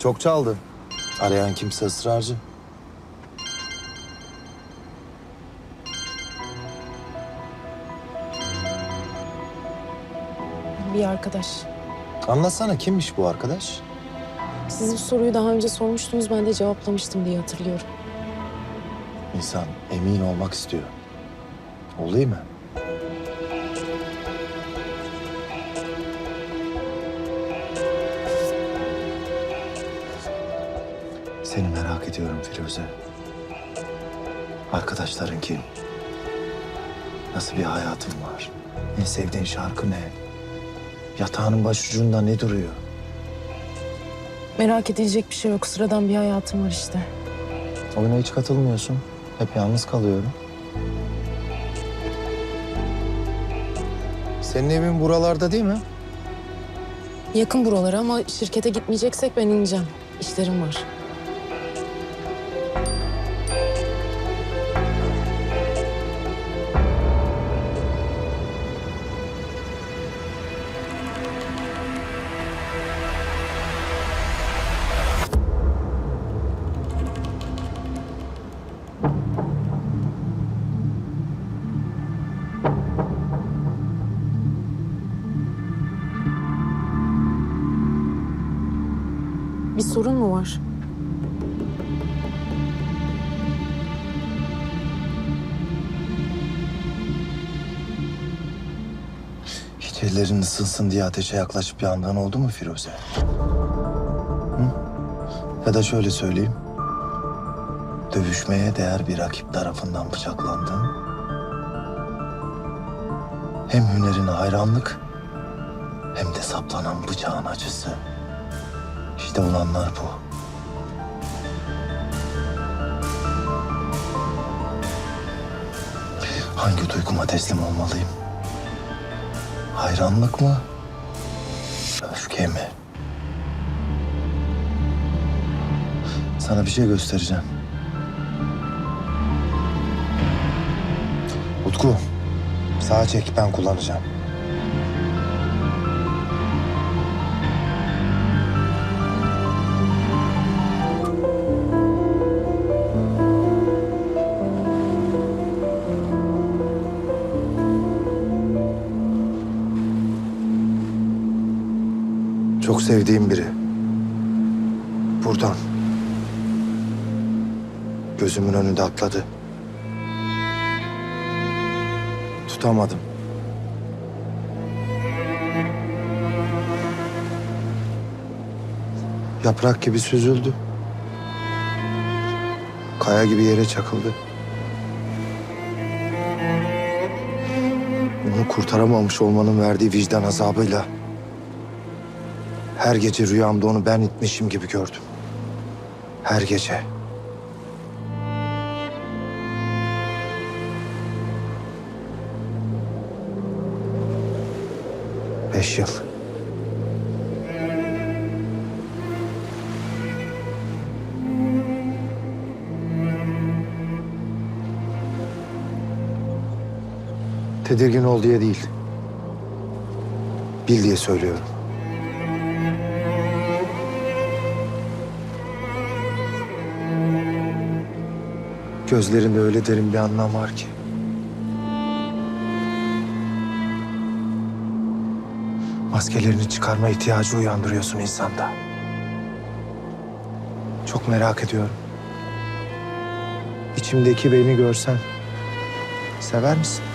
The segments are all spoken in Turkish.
Çok çaldı. Arayan kimse ısrarcı. Bir arkadaş. Anlatsana kimmiş bu arkadaş? Siz bu soruyu daha önce sormuştunuz. Ben de cevaplamıştım diye hatırlıyorum. İnsan emin olmak istiyor. Olayım mı? Ediyorum Firuze. Arkadaşların kim? Nasıl bir hayatın var? En sevdiğin şarkı ne? Yatağının başucunda ne duruyor? Merak edilecek bir şey yok. Sıradan bir hayatım var işte. Oyuna hiç katılmıyorsun. Hep yalnız kalıyorum. Senin evin buralarda değil mi? Yakın buralara ama şirkete gitmeyeceksek ben ineceğim. İşlerim var. Sorun mu var? Hiç ellerin ısınsın diye ateşe yaklaşıp yandığın oldu mu Firuze? Hı? Ya da şöyle söyleyeyim. Dövüşmeye değer bir rakip tarafından bıçaklandın. Hem hünerine hayranlık hem de saplanan bıçağın acısı. İşte olanlar bu. Hangi duyguma teslim olmalıyım? Hayranlık mı? Öfke mi? Sana bir şey göstereceğim. Utku, sağa çek ben kullanacağım. Çok sevdiğim biri. Buradan. Gözümün önünde atladı. Tutamadım. Yaprak gibi süzüldü. Kaya gibi yere çakıldı. Onu kurtaramamış olmanın verdiği vicdan azabıyla her gece rüyamda onu ben itmişim gibi gördüm. Her gece. Beş yıl. Tedirgin ol diye değil. Bil diye söylüyorum. Gözlerinde öyle derin bir anlam var ki. Maskelerini çıkarma ihtiyacı uyandırıyorsun insanda. Çok merak ediyorum. İçimdeki beni görsen sever misin?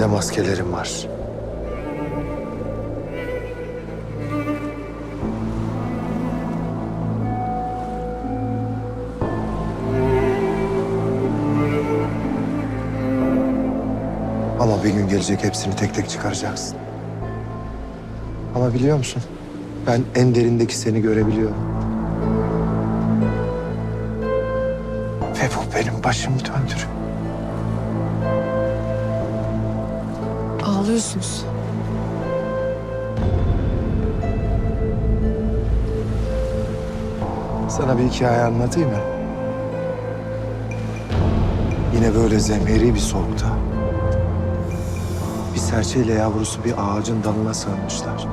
Senin de maskelerin var. Ama bir gün gelecek hepsini tek tek çıkaracaksın. Ama biliyor musun? Ben en derindeki seni görebiliyorum. Ve bu benim başımı döndürüyor. Ağlıyorsunuz. Sana bir hikaye anlatayım mı? Yine böyle zemheri bir soğukta. Bir serçeyle yavrusu bir ağacın dalına sığınmışlar.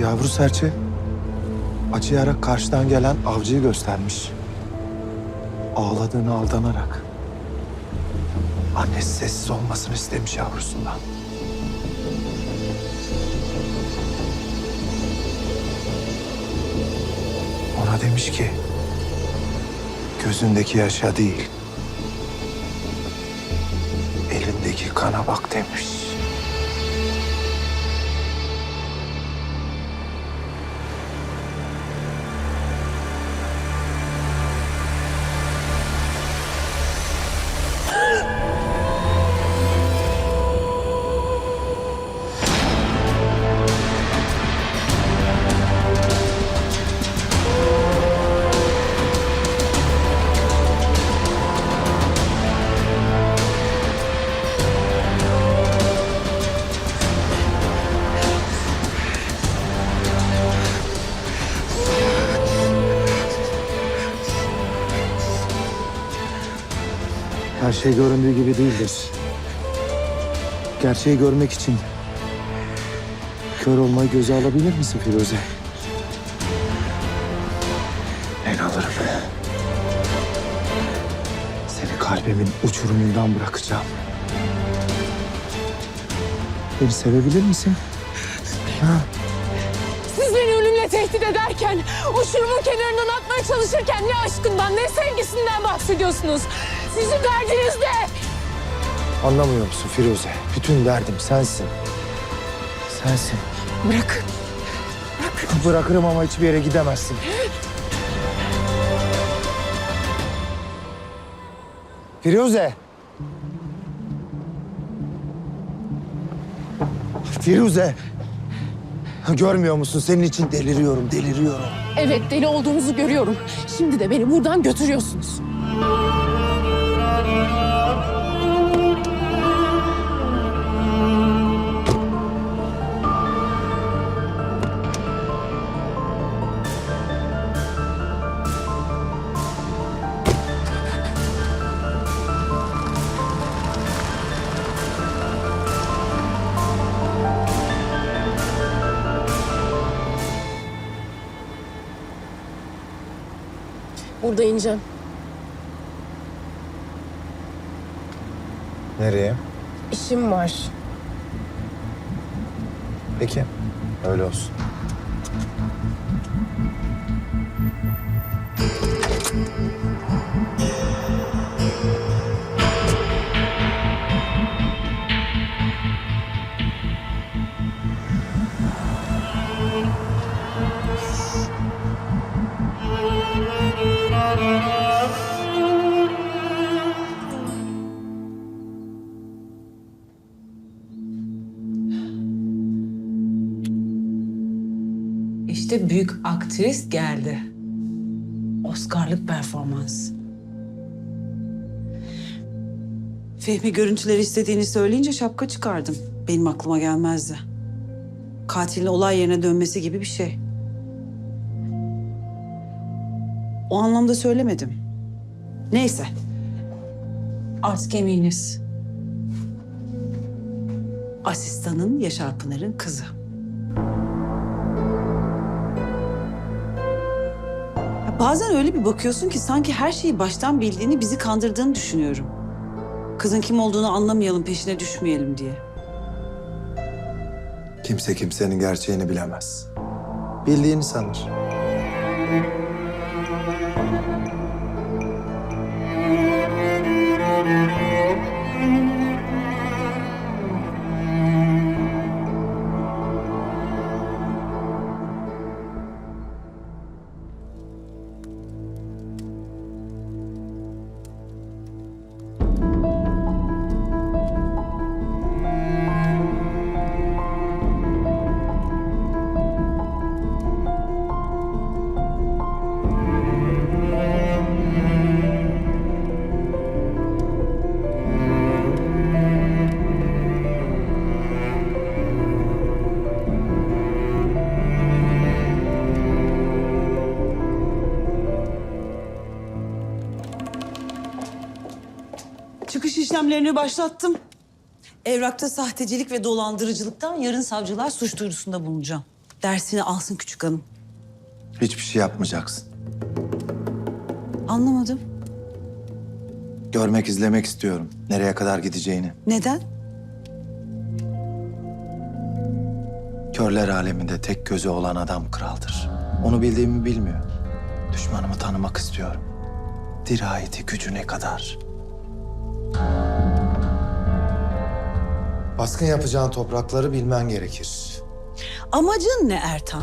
Yavru serçe acıyarak karşıdan gelen avcıyı göstermiş. Ağladığını aldanarak. Annesi sessiz olmasını istemiş yavrusundan. Ona demiş ki gözündeki yaşa değil elindeki kana bak demiş. Şey göründüğü gibi değildir. Gerçeği görmek için kör olmayı göze alabilir misin Firuze? Ben alırım. Seni kalbimin uçurumundan bırakacağım. Beni sevebilir misin? Ha? Siz beni ölümle tehdit ederken, uçurumun kenarından atmaya çalışırken ne aşkından ne sevgisinden bahsediyorsunuz? Sizin derdiniz ne? Anlamıyor musun Firuze? Bütün derdim sensin. Sensin. Bırakın. Bırakırım ama hiçbir yere gidemezsin. Firuze. Firuze. Görmüyor musun? Senin için deliriyorum, deliriyorum. Evet deli olduğunuzu görüyorum. Şimdi de beni buradan götürüyorsunuz. Burada ineceğim. Nereye? İşim var. Peki. Öyle olsun. İşte büyük aktris geldi. Oscar'lık performans. Fehmi görüntüleri istediğini söyleyince şapka çıkardım. Benim aklıma gelmezdi. Katilin olay yerine dönmesi gibi bir şey. O anlamda söylemedim. Neyse. Artık eminiz. Asistanın Yaşar Pınar'ın kızı. Bazen öyle bir bakıyorsun ki sanki her şeyi baştan bildiğini, bizi kandırdığını düşünüyorum. Kızın kim olduğunu anlamayalım, peşine düşmeyelim diye. Kimse kimsenin gerçeğini bilemez. Bildiğini sanır. İşlemlerini başlattım. Evrakta sahtecilik ve dolandırıcılıktan yarın savcılar suç duyurusunda bulunacağım. Dersini alsın küçük hanım. Hiçbir şey yapmayacaksın. Anlamadım. Görmek, izlemek istiyorum. Nereye kadar gideceğini. Neden? Körler aleminde tek gözü olan adam kraldır. Onu bildiğimi bilmiyor. Düşmanımı tanımak istiyorum. Dirayeti gücüne kadar. Baskın yapacağın toprakları bilmen gerekir. Amacın ne Ertan?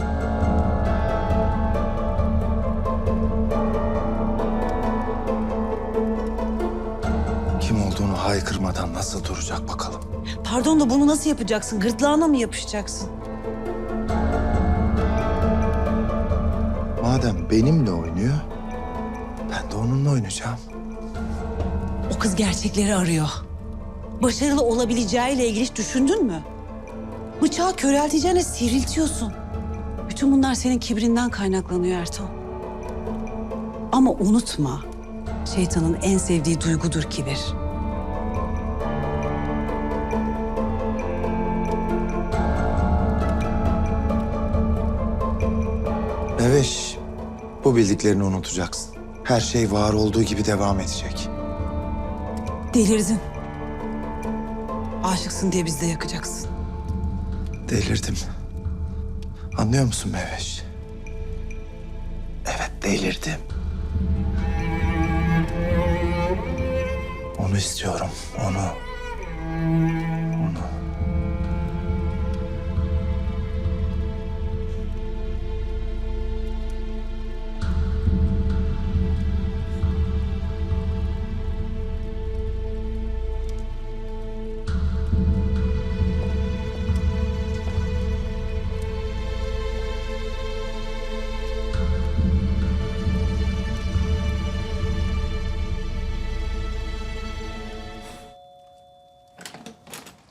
Kim olduğunu haykırmadan nasıl duracak bakalım. Pardon da bunu nasıl yapacaksın? Gırtlağına mı yapışacaksın? Madem benimle oynuyor, ben de onunla oynayacağım. O kız gerçekleri arıyor. Başarılı olabileceğiyle ilgili hiç düşündün mü? Bıçağı körelteceğine sivriltiyorsun. Bütün bunlar senin kibrinden kaynaklanıyor Ertan. Ama unutma, şeytanın en sevdiği duygudur kibir. Meveş, bu bildiklerini unutacaksın. Her şey var olduğu gibi devam edecek. Delirdin. Aşıksın diye bizi de yakacaksın. Delirdim. Anlıyor musun Meveş? Evet delirdim. Onu istiyorum, onu.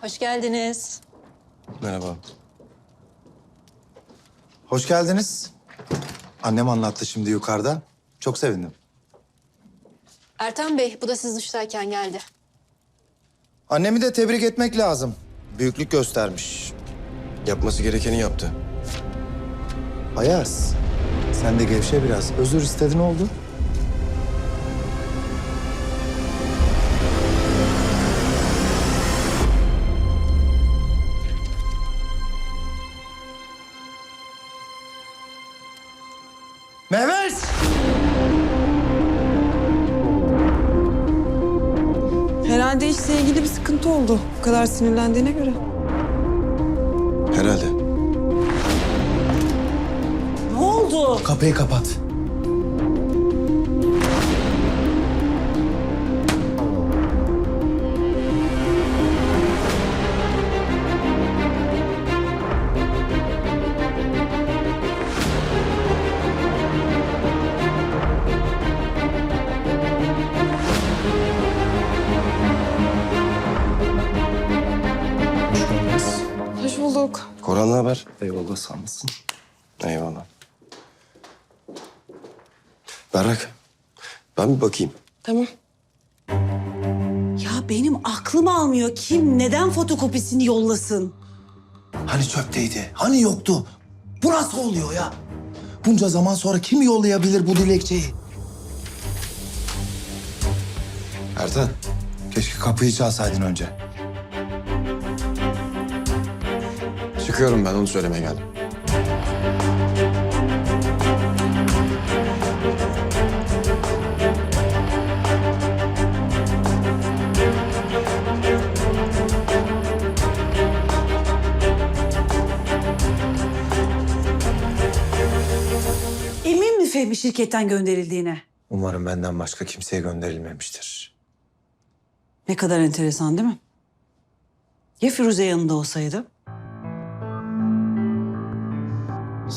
Hoş geldiniz. Merhaba. Hoş geldiniz. Annem anlattı şimdi yukarıda. Çok sevindim. Ertan Bey, bu da siz duştayken geldi. Annemi de tebrik etmek lazım. Büyüklük göstermiş. Yapması gerekeni yaptı. Ayaz, sen de gevşe biraz. Özür istedin oldu. Herhalde işle ilgili bir sıkıntı oldu. Bu kadar sinirlendiğine göre. Herhalde. Ne oldu? Kapıyı kapat. Haber? Eyvallah sağ olasın. Eyvallah. Berrak, ben bir bakayım. Tamam. Ya benim aklım almıyor. Kim neden fotokopisini yollasın? Hani çöpteydi? Hani yoktu? Bu nasıl oluyor ya? Bunca zaman sonra kim yollayabilir bu dilekçeyi? Ertan, keşke kapıyı çalsaydın önce. Çıkıyorum ben, onu söylemeye geldim. Emin mi Fehmi şirketten gönderildiğine? Umarım benden başka kimseye gönderilmemiştir. Ne kadar enteresan değil mi? Ya Firuze yanında olsaydı?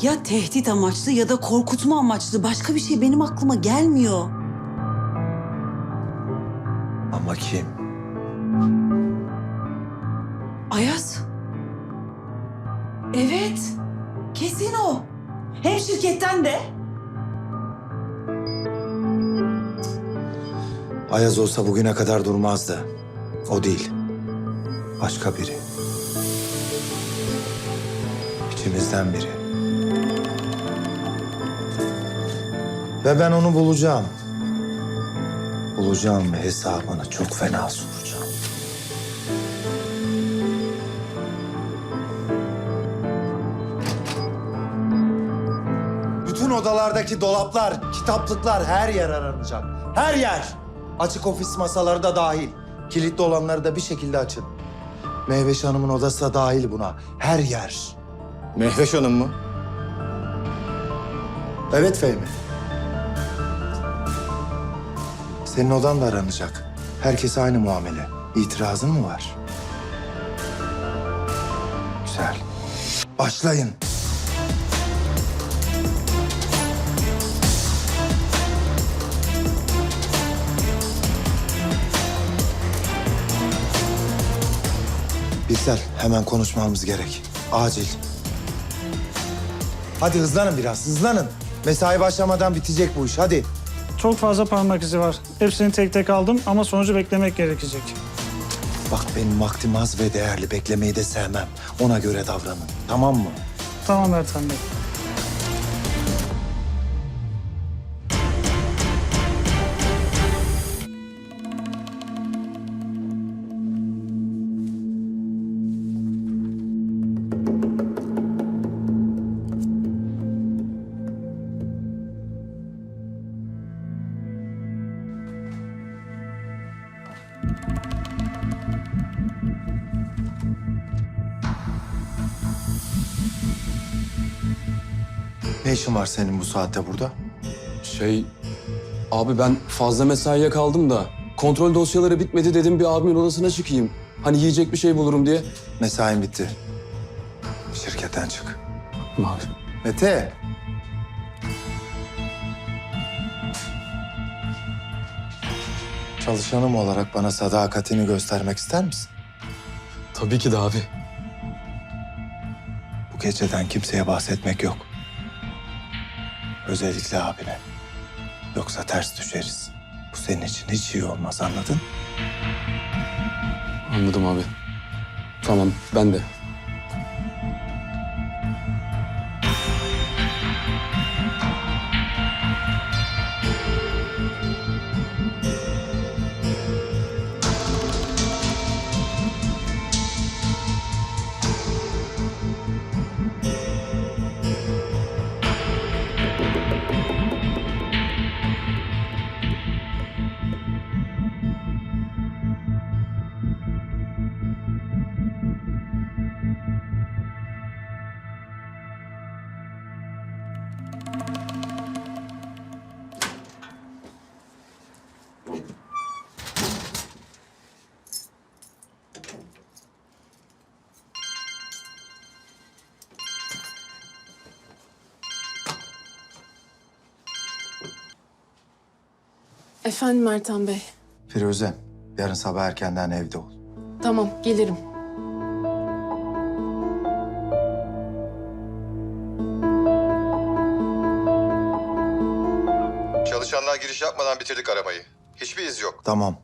Ya tehdit amaçlı ya da korkutma amaçlı başka bir şey benim aklıma gelmiyor. Ama kim? Ayaz. Evet. Kesin o. Hem şirketten de. Ayaz olsa bugüne kadar durmazdı. O değil. Başka biri. İçimizden biri. Ve ben onu bulacağım. Bulacağım ve hesabını çok fena soracağım. Bütün odalardaki dolaplar, kitaplıklar her yer aranacak. Her yer. Açık ofis masaları da dahil. Kilitli olanları da bir şekilde açın. Meyveş Hanım'ın odası da dahil buna. Her yer. Mehveş Hanım mı? Evet Fehmi. Senin odan da aranacak. Herkese aynı muamele. İtirazın mı var? Güzel. Başlayın. Bilsel, hemen konuşmamız gerek. Acil. Hadi hızlanın biraz, hızlanın. Mesai başlamadan bitecek bu iş, hadi. Çok fazla parmak izi var. Hepsini tek tek aldım ama sonucu beklemek gerekecek. Bak benim vaktim az ve değerli, beklemeyi de sevmem. Ona göre davranın, tamam mı? Tamam Ertan Bey. İşin var senin bu saatte burada? Şey... Abi ben fazla mesaiye kaldım da kontrol dosyaları bitmedi dedim bir abimin odasına çıkayım. Hani yiyecek bir şey bulurum diye. Mesain bitti. Şirketten çık. Abi. Mete. Çalışanım olarak bana sadakatini göstermek ister misin? Tabii ki de abi. Bu geceden kimseye bahsetmek yok. Özellikle abine. Yoksa ters düşeriz. Bu senin için hiç iyi olmaz anladın? Anladım abi. Tamam ben de. Efendim Ertan Bey. Firuze, yarın sabah erkenden evde ol. Tamam gelirim. Çalışanlar giriş yapmadan bitirdik arabayı. Hiçbir iz yok. Tamam.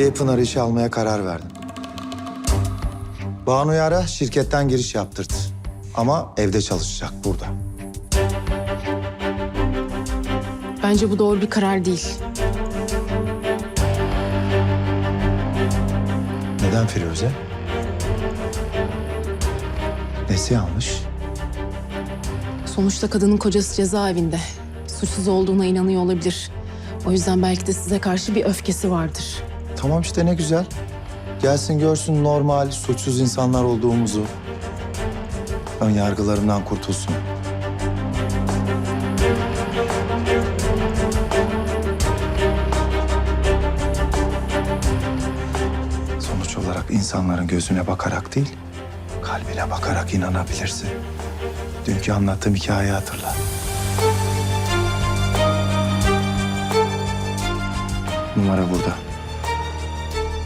Aliye Pınar'ı işe almaya karar verdim. Banu'yu ara, şirketten giriş yaptırt. Ama evde çalışacak burada. Bence bu doğru bir karar değil. Neden Firuze? Nesi yanlış? Sonuçta kadının kocası cezaevinde. Suçsuz olduğuna inanıyor olabilir. O yüzden belki de size karşı bir öfkesi vardır. Tamam işte ne güzel. Gelsin görsün normal, suçsuz insanlar olduğumuzu. Ön yargılarından kurtulsun. Sonuç olarak insanların gözüne bakarak değil, kalbine bakarak inanabilirsin. Dünkü anlattığım hikayeyi hatırla. Numara burada.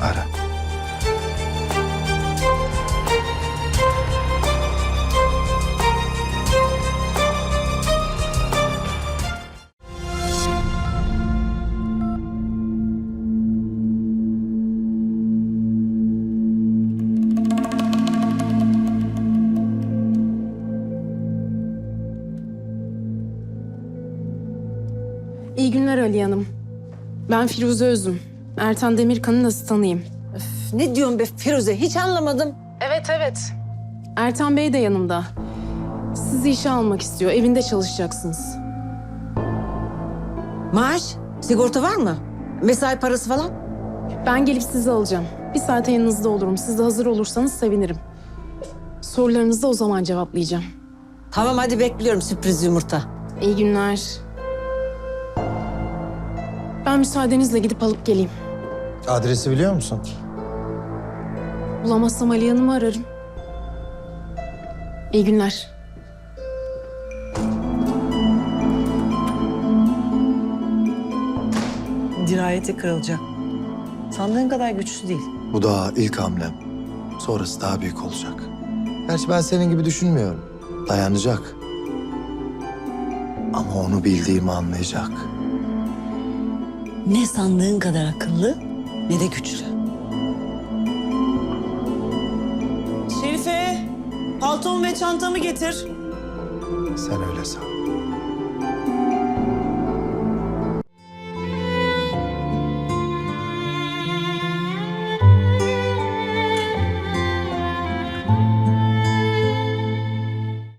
Ara. İyi günler Aliye Hanım. Ben Firuze Özüm. Ertan Demirkan'ın asistanıyım. Ne diyorsun be Firuze? Hiç anlamadım. Evet evet. Ertan Bey de yanımda. Sizi işe almak istiyor. Evinde çalışacaksınız. Maaş, sigorta var mı? Mesai parası falan? Ben gelip sizi alacağım. Bir saate yanınızda olurum. Siz de hazır olursanız sevinirim. Sorularınızı da o zaman cevaplayacağım. Tamam hadi bekliyorum sürpriz yumurta. İyi günler. Ben müsaadenizle gidip alıp geleyim. Adresi biliyor musun? Bulamazsam Aliye Hanım'ı ararım. İyi günler. Dirayeti kırılacak. Sandığın kadar güçlü değil. Bu daha ilk hamlem. Sonrası daha büyük olacak. Gerçi ben senin gibi düşünmüyorum. Dayanacak. Ama onu bildiğimi anlayacak. Ne sandığın kadar akıllı ne de güçlü. Şerife, paltomu ve çantamı getir. Sen öyle san.